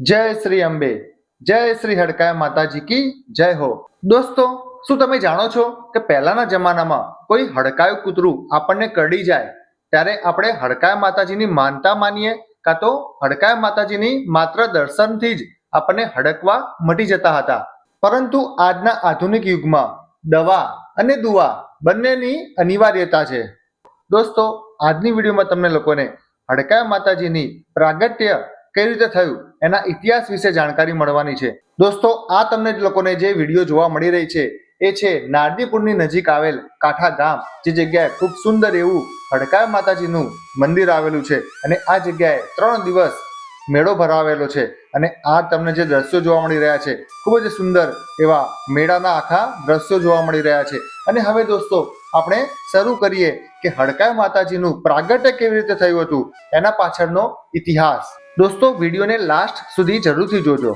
જય શ્રી અંબે. જય શ્રી હડકાય માતાજી કી જય હો. દોસ્તો, શું તમે જાણો છો કે પહેલાના જમાનામાં કોઈ હડકાયું કૂતરું આપણને કરડી જાય ત્યારે આપણે હડકાયા માતાજીની માનતા માનીએ કાં તો હડકાયા માતાજીની માત્ર દર્શનથી જ આપણને હડકવા મટી જતા હતા. પરંતુ આજના આધુનિક યુગમાં દવા અને દુવા બંનેની અનિવાર્યતા છે. દોસ્તો, આજની વિડીયોમાં તમને લોકોને હડકાયા માતાજીની પ્રાગટ્ય કઈ રીતે થયું? એના ઇતિહાસ વિશે જાણકારી મળવાની છે. દોસ્તો, આ તમને લોકોને જે વીડિયો જોવા મળી રહી છે, એ છે નારદીપુરની નજીક આવેલ કાંઠા ગામ, જે જગ્યાએ ખૂબ સુંદર એવું હડકાય માતાજીનું મંદિર આવેલું છે અને આ જગ્યાએ ત્રણ દિવસ મેળો ભરાવેલો છે અને આ તમને જે દ્રશ્યો જોવા મળી રહ્યા છે, ખૂબ જ સુંદર એવા મેળાના આખા દ્રશ્યો જોવા મળી રહ્યા છે. અને હવે દોસ્તો, આપણે શરૂ કરીએ કે હડકાય માતાજીનું પ્રાગટ્ય કેવી રીતે થયું હતું, એના પાછળનો ઇતિહાસ. દોસ્તો, વિડીયોને લાસ્ટ સુધી જરૂરથી જોજો.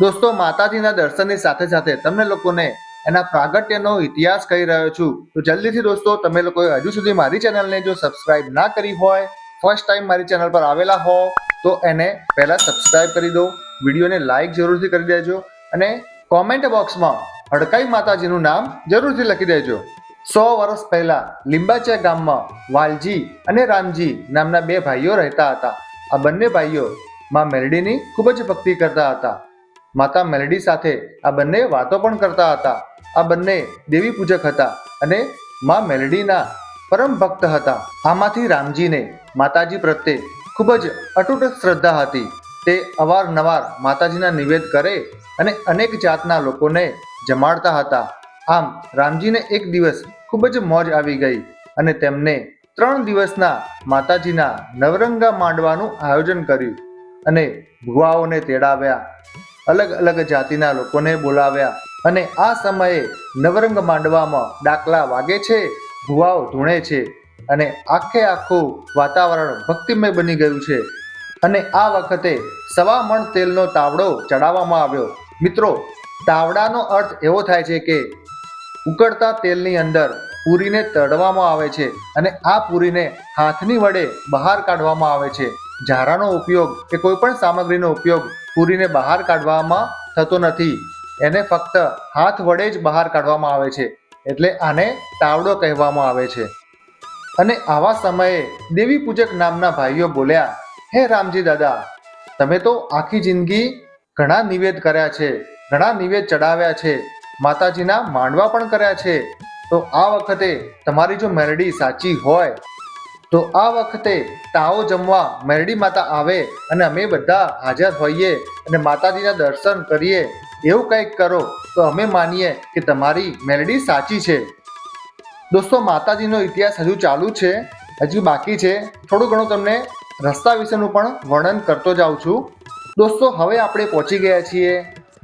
દોસ્તો, માતાજીના દર્શનની સાથે સાથે તમને લોકોને એના પ્રાગટ્યનો ઇતિહાસ કહી રહ્યો છું. તો જલ્દીથી દોસ્તો, તમે લોકોએ હજુ સુધી મારી ચેનલને જો સબસ્ક્રાઇબ ના કરી હોય ફર્સ્ટ ટાઈમ મારી ચેનલ પર આવેલા હો, તો એને પહેલાં સબસ્ક્રાઇબ કરી દો. વિડીયોને લાઇક જરૂરથી કરી દેજો અને કોમેન્ટ બોક્સમાં હડકાઈ માતાજીનું નામ જરૂરથી લખી દેજો. સો વર્ષ પહેલા લીંબાચા ગામમાં વાલજી અને રામજી નામના બે ભાઈઓ રહેતા હતા. આ બંને ભાઈઓ માં મેલડીની ખૂબ જ ભક્તિ કરતા હતા. માતા મેલડી સાથે આ બંને વાતો પણ કરતા હતા. આ બંને દેવી પૂજક હતા અને માં મેલડીના પરમ ભક્ત હતા. આમાંથી રામજીને માતાજી પ્રત્યે ખૂબ જ અતૂટ શ્રદ્ધા હતી. તે અવારનવાર માતાજીના નિવેદ કરે અને અનેક જાતના લોકોને જમાડતા હતા. આમ રામજીને એક દિવસ ખૂબ જ મોજ આવી ગઈ અને તેમને ત્રણ દિવસના માતાજીના નવરંગા માંડવાનું આયોજન કર્યું અને ભુવાઓને તેડાવ્યા, અલગ અલગ જાતિના લોકોને બોલાવ્યા અને આ સમયે નવરંગ માંડવામાં ડાકલા વાગે છે, ભુવાઓ ધૂણે છે અને આખે આખું વાતાવરણ ભક્તિમય બની ગયું છે. અને આ વખતે સવા મણ તેલનો તાવડો ચડાવવામાં આવ્યો. મિત્રો, તાવડાનો અર્થ એવો થાય છે કે ઉકળતા તેલની અંદર પૂરીને તળવામાં આવે છે અને આ પૂરીને હાથની વડે બહાર કાઢવામાં આવે છે. ઝારાનો ઉપયોગ કે કોઈ પણ સામગ્રીનો ઉપયોગ પૂરીને બહાર કાઢવામાં થતો નથી. એને ફક્ત હાથ વડે જ બહાર કાઢવામાં આવે છે એટલે આને તાવડો કહેવામાં આવે છે. અને આવા સમયે દેવી પૂજક નામના ભાઈઓ બોલ્યા, હે રામજી દાદા, તમે તો આખી જિંદગી ઘણા નિવેદ કર્યા છે, ઘણા નિવેદ ચડાવ્યા છે, માતાજીના માંડવા પણ કર્યા છે તો આ વખતે તમારી જો મેરડી સાચી હોય, તો આ વખતે તાઓ જમવા મેરડી માતા આવે અને અમે બધા હાજર હોઈએ અને માતાજીના દર્શન કરીએ, એવું કંઈક કરો, તો અમે માનીએ કે તમારી મેરડી સાચી છે. દોસ્તો, માતાજીનો ઇતિહાસ હજુ ચાલુ છે, હજુ બાકી છે. થોડું ઘણું તમને રસ્તા વિશેનું પણ વર્ણન કરતો જાઉં છું. દોસ્તો, હવે આપણે પહોંચી ગયા છીએ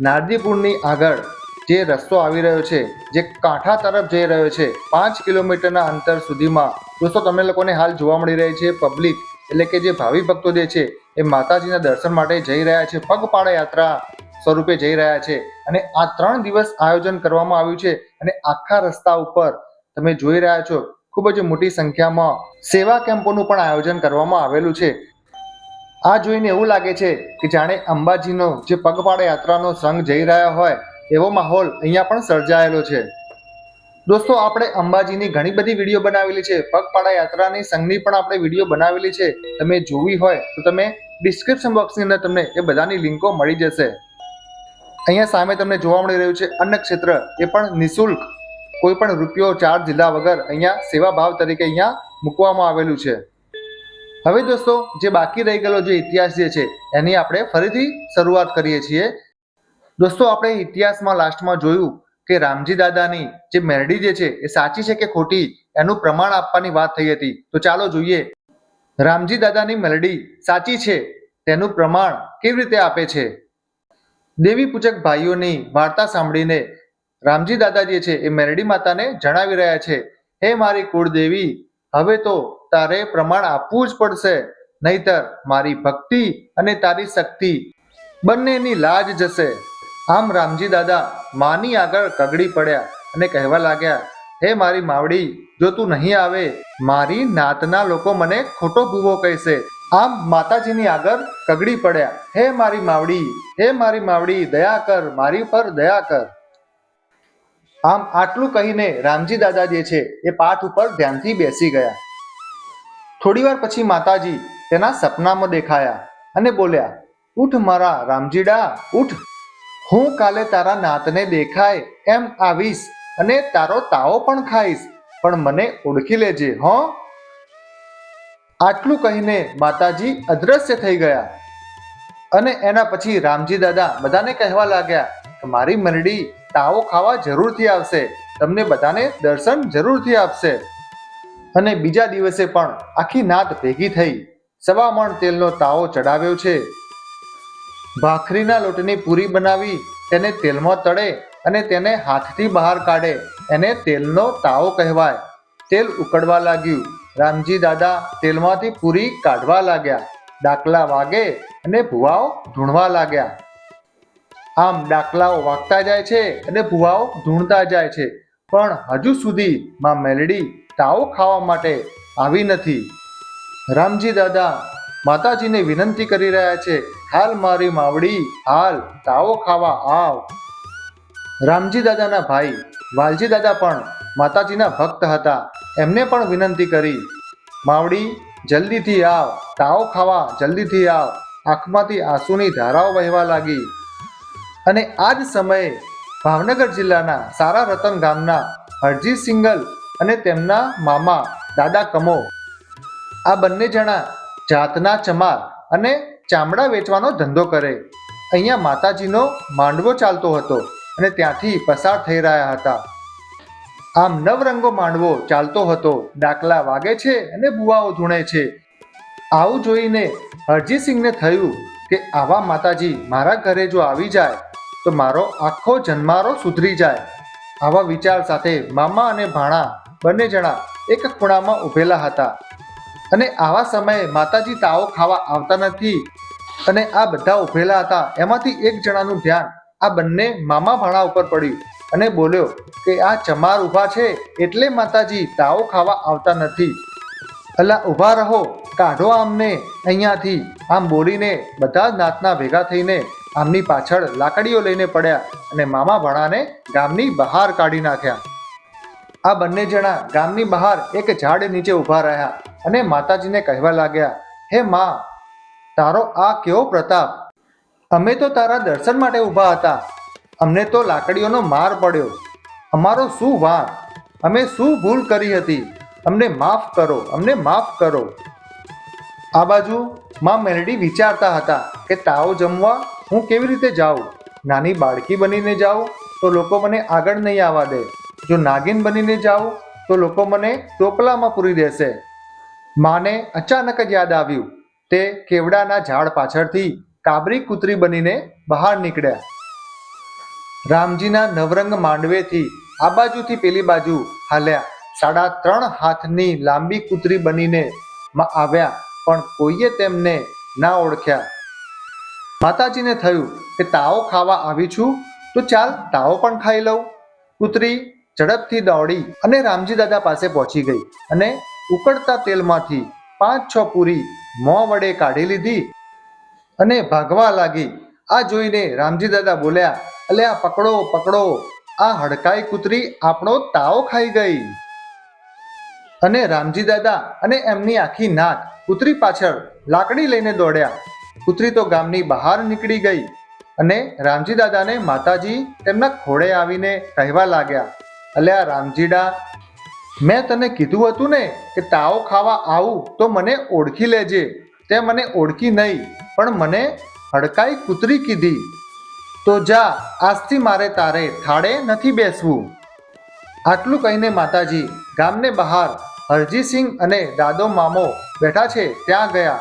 નારદીપુરની આગળ. જે રસ્તો આવી રહ્યો છે, જે કાંઠા તરફ જઈ રહ્યો છે, પાંચ કિલોમીટરના અંતર સુધીમાં. દોસ્તો, તમને લોકોને હાલ જોવા મળી રહી છે, પબ્લિક, એટલે કે જે ભાવિ ભક્તો જે છે, એ માતાજીના દર્શન માટે જઈ રહ્યા છે, પગપાળા યાત્રા સ્વરૂપે જઈ રહ્યા છે. અને આ ત્રણ દિવસ આયોજન કરવામાં આવ્યું છે, અને આખા રસ્તા ઉપર તમે જોઈ રહ્યા છો, ખૂબ જ મોટી સંખ્યામાં સેવા કેમ્પોનું પણ આયોજન કરવામાં આવેલું છે. આ જોઈને એવું લાગે છે કે જાણે અંબાજીનો જે પગપાળા યાત્રાનો સંઘ જઈ રહ્યા હોય એવો માહોલ અહીંયા પણ સર્જાયેલો છે. દોસ્તો, આપણે અંબાજીની ઘણી બધી વીડિયો બનાવેલી છે. પગપાળા યાત્રાની સંઘની પણ આપણે વીડિયો બનાવેલી છે. તમે જોવી હોય તો તમે ડિસ્ક્રિપ્શન બોક્સની અંદર તમને એ બધાની લિંકો મળી જશે. અહીંયા સામે તમને જોવા મળી રહ્યું છે અન્નક્ષેત્ર. એ પણ નિઃશુલ્ક. કોઈ પણ રૂપિયો, ચાર્જ લીધા વગર અહીંયા સેવા ભાવ તરીકે અહીંયા મૂકવામાં આવેલું છે. હવે દોસ્તો, જે બાકી રહી ગયેલો જે ઇતિહાસ જે છે, એની આપણે ફરીથી શરૂઆત કરીએ છીએ. દોસ્તો, આપણે ઇતિહાસમાં લાસ્ટમાં જોયું કે રામજી દાદાની જે મેરડી જે છે, એ સાચી છે કે ખોટી? એનું પ્રમાણ આપવાની વાત થઈ હતી. તો ચાલો જોઈએ. રામજી દાદાની મેરડી સાચી છે? તેનું પ્રમાણ કેવી રીતે આપે છે? દેવી પૂજક ભાઈઓની વાર્તા સાંભળીને રામજી દાદા જે છે, એ મેરડી માતાને જણાવી રહ્યા છે, હે મારી કુળદેવી, હવે તો તારે પ્રમાણ આપવું જ પડશે, નહીતર મારી ભક્તિ અને તારી શક્તિ બંનેની લાજ જશે. આમ રામજી દાદા માની આગળ કગડી પડ્યા અને કહેવા લાગ્યા, હે મારી માવડી, જો તું નહીં આવે, મારી નાતના લોકો મને ખોટો ભૂવો કહેશે. આમ માતાજીની આગળ કગડી પડ્યા. હે મારી માવડી, હે મારી માવડી, દયા કર, મારી પર દયા કર. આમ આટલું કહીને રામજી દાદા જે છે, એ પાઠ ઉપર ધ્યાનથી બેસી ગયા. થોડી વાર પછી માતાજી તેના સપનામાં દેખાયા અને બોલ્યા, ઉઠ મારા રામજીડા, ઉઠ. હું કાલે તારા નાતને દેખાય, એમ આવીશ અને તારો તાવો પણ ખાઈશ, પણ મને ઓળખી લેજે, હો? આટલું કહીને માતાજી અદ્રશ્ય થઈ ગયા. અને એના પછી રામજી દાદા બધાને કહેવા લાગ્યા કે મારી મરડી તાવો ખાવા જરૂરથી આવશે, તમને બધાને દર્શન જરૂરથી આપશે. અને બીજા દિવસે પણ આખી નાત ભેગી થઈ. સવા મણ તેલનો તાવો ચડાવ્યો છે. ભાખરીના લોટની પૂરી બનાવી, તેને તેલમાં તળે અને તેને હાથથી બહાર કાઢે. એને તેલનો તાવો કહેવાય. તેલ ઉકળવા લાગ્યું. રામજી દાદા તેલમાંથી પૂરી કાઢવા લાગ્યા. ડાકલા વાગે અને ભુવાઓ ધૂણવા લાગ્યા. આમ ડાકલાઓ વાગતા જાય છે અને ભુવાઓ ધૂણતા જાય છે. પણ હજુ સુધી માં મેલડી તાવો ખાવા માટે આવી નથી. રામજી દાદા માતાજીને વિનંતી કરી રહ્યા છે હાલ મારી માવડી, હાલ, તાવો ખાવા આવ. રામજી દાદાના ભાઈ, વાલજી દાદા પણ માતાજીના ભક્ત હતા. એમને પણ વિનંતી કરી, માવડી, જલ્દીથી આવ, તાવો ખાવા જલ્દીથી આવ. આંખમાંથી આંસુની ધારાઓ વહેવા લાગી. અને આ જ સમયે ભાવનગર જિલ્લાના સારા રતન ગામના હરજી સિંગલ અને તેમના મામા, દાદા કમો, આ બંને જણા જાતના ચમાર અને ચામડા વેચવાનો ધંધો કરે. અહીંયા માતાજીનો માંડવો ચાલતો હતો અને ત્યાંથી પસાર થઈ રહ્યા હતા. આમ નવરંગો માંડવો ચાલતો હતો. ડાકલા વાગે છે અને બુવાઓ ધૂણે છે. આવું જોઈને હરજીસિંહને થયું કે આવા માતાજી મારા ઘરે જો આવી જાય, તો મારો આખો જન્મારો સુધરી જાય. આવા વિચાર સાથે મામા અને ભાણા બંને જણા એક ખૂણામાં ઊભેલા હતા. અને આવા સમયે માતાજી તાવો ખાવા આવતા નથી. અને આ બધા ઊભેલા હતા. એમાંથી એક જણાનું ધ્યાન આ બંને મામા ભાણા ઉપર પડ્યું અને બોલ્યો કે આ ચમાર ઊભા છે એટલે માતાજી તાવો ખાવા આવતા નથી. અલા ઊભા રહો, કાઢો આમને અહીંયાથી. આમ બોલીને બધા નાતના ભેગા થઈને આમની પાછળ લાકડીઓ લઈને પડ્યા અને મામા ભાણાને ગામની બહાર કાઢી નાખ્યા. આ બંને જણા ગામની બહાર એક ઝાડ નીચે ઊભા રહ્યા અને માતાજીને કહેવા લાગ્યા, હે માં તારો આ કેવો પ્રતાપ? અમે તો તારા દર્શન માટે ઊભા હતા. અમને તો લાકડીઓનો માર પડ્યો. અમારો શું વાંક? અમે શું ભૂલ કરી હતી? અમને માફ કરો, અમને માફ કરો. આ બાજુ માં મેલડી વિચારતા હતા કે તાવ જમવા હું કેવી રીતે જાઉં? નાની બાળકી બનીને જાઉં તો લોકો મને આગળ નહીં આવવા દે. જો નાગિન બનીને જાઉં તો લોકો મને ટોપલામાં પૂરી દેશે. માને અચાનક જ યાદ આવ્યું. તે કેવડાના ઝાડ પાછળથી કાબરી કૂતરી બનીને બહાર નીકળ્યા. રામજીના નવરંગ માંડવેથી આ બાજુથી પેલી બાજુ હાલ્યા. સાડા ત્રણ હાથની લાંબી કૂતરી બનીને આવ્યા, પણ કોઈએ તેમને ના ઓળખ્યા. માતાજીને થયું કે, તાવો ખાવા આવી છું, તો ચાલ તાવો પણ ખાઈ લઉં. કૂતરી ઝડપથી દોડી અને રામજી દાદા પાસે પહોંચી ગઈ અને ઉકળતા તેલમાંથી પાંચ છ પૂરી મોં વડે કાઢી લીધી અને ભાગવા લાગી. આ જોઈને રામજી દાદા બોલ્યા, અલે આ પકડો પકડો. આ હડકાઈ કૂતરી આપણો તાવો ખાઈ ગઈ. અને રામજી દાદા અને એમની આખી નાત કૂતરી પાછળ લાકડી લઈને દોડ્યા. કૂતરી તો ગામની બહાર નીકળી ગઈ અને રામજી દાદાને માતાજી તેમના ખોળે આવીને કહેવા લાગ્યા અલ્યા રામજીડા મેં તને કીધું હતું ને કે તાવો ખાવા આવું તો મને ઓળખી લેજે. તે મને ઓળખી નહીં, પણ મને હડકાઈ કૂતરી કીધી. તો જા, આજથી મારે તારે થાળે નથી બેસવું. આટલું કહીને માતાજી ગામને બહાર હરજીસિંહ અને દાદો મામો બેઠા છે, ત્યાં ગયા.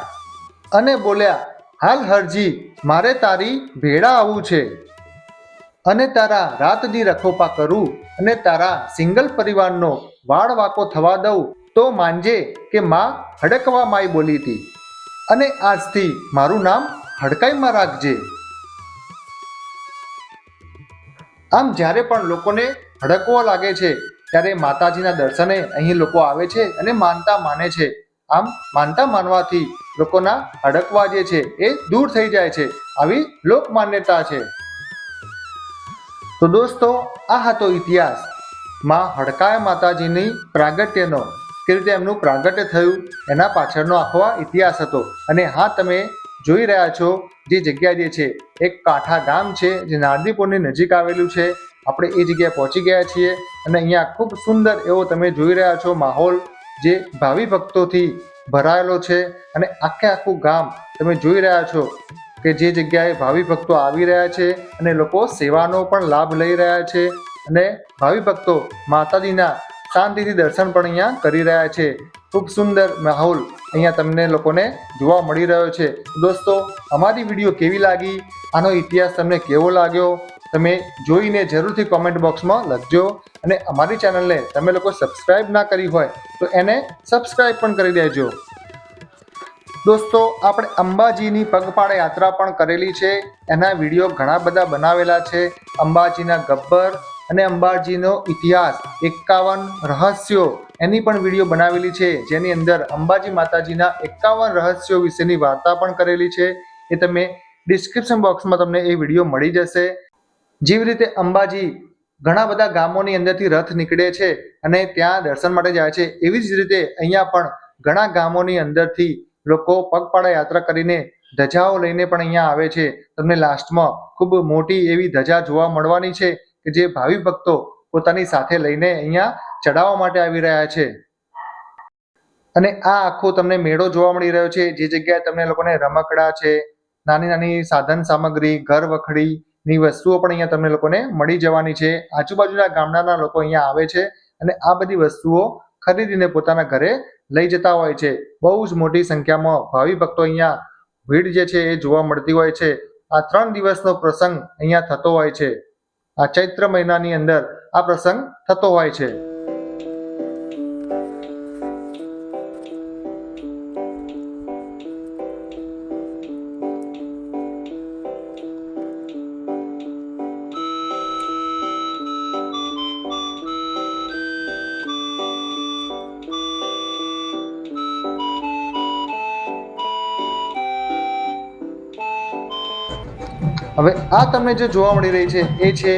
અને બોલ્યા, હાલ હરજી, મારે તારી ભેળા આવવું છે. અને તારા રાત દી રખોપા કરું અને તારા સિંગલ પરિવારનો વાળ વાકો થવા દઉં, તો માનજે કે માં હડકવા માય બોલી હતી અને આજથી મારું નામ હડકાઈમાં રાખજે. આમ જ્યારે પણ લોકોને હડકવો લાગે છે, ત્યારે માતાજીના દર્શને અહીં લોકો આવે છે અને માનતા માને છે. આમ માનતા માનવાથી લોકોના હડકવા જે છે એ દૂર થઈ જાય છે. આવી લોક માન્યતા છે. તો દોસ્તો, આ હતો ઇતિહાસ. માં હડકાયા માતાજીની પ્રાગટ્યનો. કે રીતે એમનું પ્રાગટ્ય થયું? એના પાછળનો આખો ઇતિહાસ હતો. અને હા, તમે જોઈ રહ્યા છો જે જગ્યા જે છે, એક કાંઠા ગામ છે, જે નારદીપુરની નજીક આવેલું છે. આપણે એ જગ્યાએ પહોંચી ગયા છીએ અને અહીંયા ખૂબ સુંદર એવો તમે જોઈ રહ્યા છો માહોલ જે ભાવિ ભક્તોથી ભરાયેલો છે. અને આખે આખું ગામ તમે જોઈ રહ્યા છો. કે જે જગ્યાએ ભાવિ ભક્તો આવી રહ્યા છે અને લોકો સેવાનો પણ લાભ લઈ રહ્યા છે અને ભાવિ ભક્તો માતાજીના શાંતિથી દર્શન પણ અહીંયા કરી રહ્યા છે. ખૂબ સુંદર માહોલ અહીંયા તમને લોકોને જોવા મળી રહ્યો છે. દોસ્તો, અમારી વીડિયો કેવી લાગી? આનો ઇતિહાસ તમને કેવો લાગ્યો? તમે જોઈને જરૂરથી કોમેન્ટ બોક્સમાં લખજો અને અમારી ચેનલને તમે લોકો સબસ્ક્રાઈબ ના કરી હોય તો એને સબસ્ક્રાઈબ પણ કરી દેજો. દોસ્તો, આપણે અંબાજીની પગપાળા યાત્રા પણ કરેલી છે. એના વીડિયો ઘણા બધા બનાવેલા છે. અંબાજીના ગબ્બર અને અંબાજીનો ઇતિહાસ, એકાવન રહસ્યો એની પણ વીડિયો બનાવેલી છે. જેની અંદર અંબાજી માતાજીના એકાવન રહસ્યો વિશેની વાર્તા પણ કરેલી છે. એ તમે ડિસ્ક્રિપ્શન બોક્સમાં તમને એ વીડિયો મળી જશે. જેવી રીતે અંબાજી ઘણા બધા ગામોની અંદરથી રથ નીકળે છે અને ત્યાં દર્શન માટે જાય છે. એવી જ રીતે અહીંયા પણ ઘણા ગામોની અંદરથી લોકો પગપાળા યાત્રા કરીને ધજાઓ લઈને પણ અહીંયા આવે છે. તમને લાસ્ટમાં ખૂબ મોટી એવી ધજા જોવા મળવાની છે કે જે ભાવિ ભક્તો પોતાની સાથે લઈને અહીંયા ચડાવવા માટે આવી રહ્યા છે. અને આ આખો તમને મેળો જોવા મળી રહ્યો છે. જે જગ્યાએ તમને લોકોને રમકડા છે, નાની નાની સાધન સામગ્રી, ઘર વખડી ની વસ્તુઓ પણ અહીંયા તમને લોકોને મળી જવાની છે. આજુબાજુના ગામડાના લોકો અહીંયા આવે છે અને આ બધી વસ્તુઓ ખરીદીને પોતાના ઘરે લઈ જતા હોય છે. બહુ જ મોટી સંખ્યામાં ભાવિ ભક્તો અહીંયા ભીડ જે છે એ જોવા મળતી હોય છે. આ ત્રણ દિવસનો પ્રસંગ અહીંયા થતો હોય છે. આ ચૈત્ર મહિનાની અંદર આ પ્રસંગ થતો હોય છે. હવે આ તમને જે જોવા મળી રહી છે, એ છે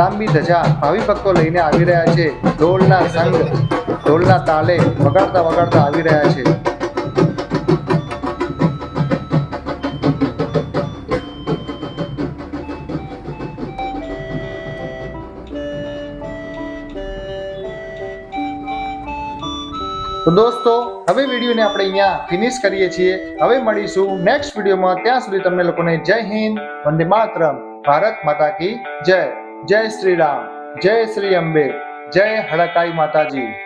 લાંબી ધજા. ભાવિ ભક્તો લઈને આવી રહ્યા છે. ઢોલના સંગ, ઢોલના તાલે વગાડતા વગાડતા આવી રહ્યા છે. તો દોસ્તો, હવે વિડીયોને આપણે અહીંયા ફિનિશ કરીએ છીએ. હવે મળીશું નેક્સ્ટ વિડીયોમાં. ત્યાં સુધી તમને લોકોને જય હિન્દ, વંદે માતરમ. ભારત માતા કી જય. જય શ્રી રામ. જય શ્રી અંબે. જય હડકાઈ માતાજી.